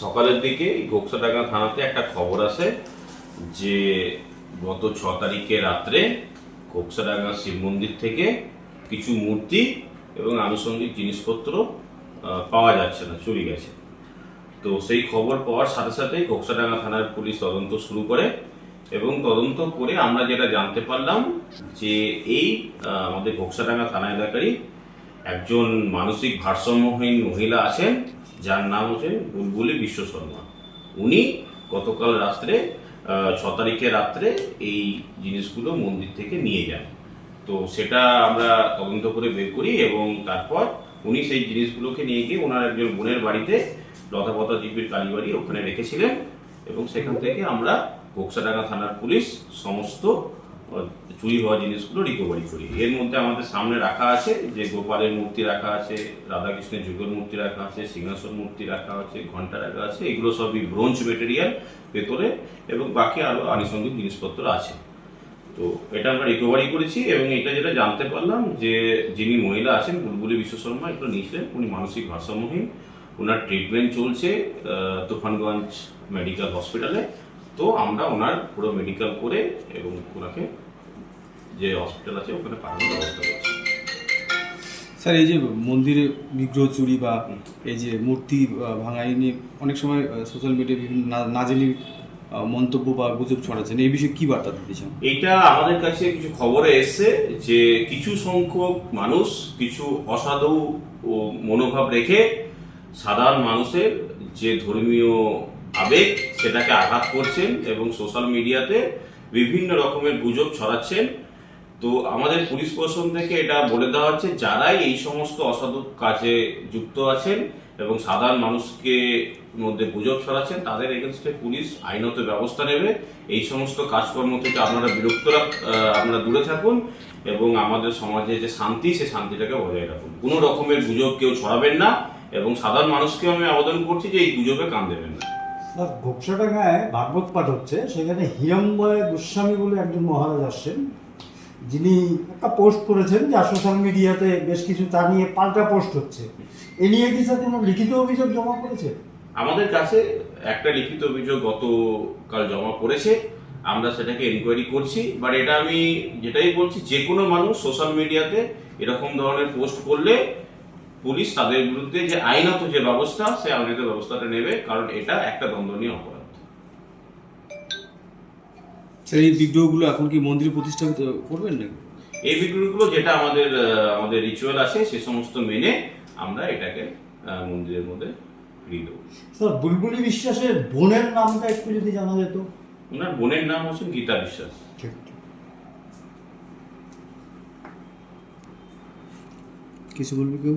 সকালের দিকে গোকসাডাঙ্গা থানাতে একটা খবর আসে যে গত ছ তারিখে রাত্রে গোকসাডাঙ্গা শিব মন্দির থেকে কিছু মূর্তি এবং আনুষঙ্গিক জিনিসপত্র পাওয়া যাচ্ছে না, চুরি গেছে। তো সেই খবর পাওয়ার সাথে সাথেই ঘোকসাডাঙ্গা থানার পুলিশ তদন্ত শুরু করে এবং তদন্ত করে আমরা যেটা জানতে পারলাম যে এই আমাদের ঘোকসাডাঙ্গা থানা এলাকারই একজন মানসিক ভারসাম্যহীন মহিলা আছেন। যার নাম হচ্ছে বুলবুলি বিশ্ব শর্মা। উনি গতকাল রাত্রে ছ তারিখে রাত্রে এই জিনিসগুলো মন্দির থেকে নিয়ে যান। তো সেটা আমরা তদন্ত করে বের করি এবং তারপর উনি সেই জিনিসগুলোকে নিয়ে গিয়ে ওনার একজন বোনের বাড়িতে লতাপতা দ্বীপের কালীবাড়ি ওখানে রেখেছিলেন এবং সেখান থেকে আমরা কোকসাডাঙ্গা থানার পুলিশ সমস্ত চুরি হওয়া জিনিসগুলো রিকভারি করি। এর মধ্যে আমাদের সামনে রাখা আছে যে গোপালের মূর্তি রাখা আছে, রাধাকৃষ্ণের যুগের মূর্তি রাখা আছে, সিংহাসন মূর্তি রাখা আছে, ঘণ্টা রাখা আছে, এগুলো সবই ব্রোঞ্জ মেটেরিয়াল ভেতরে এবং বাকি আরও আনুষঙ্গিক জিনিসপত্র আছে। তো এটা আমরা রিকভারি করেছি এবং এটা যেটা জানতে পারলাম যে যিনি মহিলা আছেন, বুলবুলি বিশ্ব শর্মা, এগুলো নিয়েছিলেন। উনি মানসিক ভারসাম্যহীন ওনার ট্রিটমেন্ট চলছে তুফানগঞ্জ মেডিকেল হসপিটালে তো আমরা ওনার পুরো মেডিকেল করে এবং ওনাকে যে হসপিটাল আছে ওখানে পাঠানোর ব্যবস্থা করছি। স্যার এই যে মন্দিরে বিগ্রহ চুরি বা এই যে মূর্তি ভাঙাই নিয়ে অনেক সময় সোশ্যাল মিডিয়ায় বিভিন্ন না- নাজেনি আহ, মন্তব্য বা গুজব ছড়াচ্ছেন। এই বিষয়ে কি বার্তা দিতে চান? এইটা আমাদের কাছে কিছু খবরে এসছে যে কিছু সংখ্যক মানুষ কিছু অসাধু ও মনোভাব রেখে সাধারণ মানুষের যে ধর্মীয় আবেগ সেটাকে আঘাত করছেন এবং সোশ্যাল মিডিয়াতে বিভিন্ন রকমের গুজব ছড়াচ্ছেন। তো আমাদের পুলিশ প্রশাসন থেকে এটা বলে দেওয়া হচ্ছে, যারাই এই সমস্ত অসাধু কাজে যুক্ত আছেন এবং সাধারণ মানুষকে মধ্যে গুজব ছড়াচ্ছেন, তাদের এগেনস্টে পুলিশ আইনত ব্যবস্থা নেবে। এই সমস্ত কাজকর্ম থেকে আপনারা বিরক্ত আপনারা দূরে থাকুন এবং আমাদের সমাজে যে শান্তি, সে শান্তিটাকে বজায় রাখুন। কোনো রকমের গুজব কেউ ছড়াবেন না এবং সাধারণ মানুষকেও আমি আবেদন করছি যে এই গুজবে কান দেবেন না। স্যার ঘোকসাডাঙ্গায় ভাগবত পাঠ হচ্ছে, সেখানে হিরম্বয় গোস্বামী বলে একজন মহারাজ আসছেন। যিনি একটা পোস্ট করেছেন যা সোশ্যাল মিডিয়াতে বেশ কিছু তা নিয়ে পাল্টা পোস্ট হচ্ছে। এ নিয়ে কি স্যার কোনো লিখিত অভিযোগ জমা করেছে আমাদের কাছে একটা লিখিত অভিযোগ গতকাল জমা পড়েছে। আমরা সেটাকে এনকোয়ারি করছি বাট এটা আমি যেটাই বলছি, যে কোনো মানুষ সোশ্যাল মিডিয়াতে এরকম ধরনের পোস্ট করলে পুলিশ তাদের বিরুদ্ধে যে আইনত যে ব্যবস্থা সে আইনত ব্যবস্থাটা নেবে কারণ এটা একটা দ্বন্দ্বনীয় অপরাধ। স্যার এই বিগ্রহগুলো এখন কি মন্দিরে প্রতিষ্ঠাপিত করবেন নাকি? এই বিগ্রহগুলো যেটা আমাদের আমাদের রিচুয়াল আছে সে সমস্ত মেনে আমরা এটাকে আহ, মন্দিরের মধ্যে ফিরিয়ে দেবো। স্যার বুলবুলি বিশ্বাসের বোনের নামটা একটু যদি জানা যেত। ওনার বোনের নাম হচ্ছে গীতা বিশ্বাস। কিছু বলবে কেউ?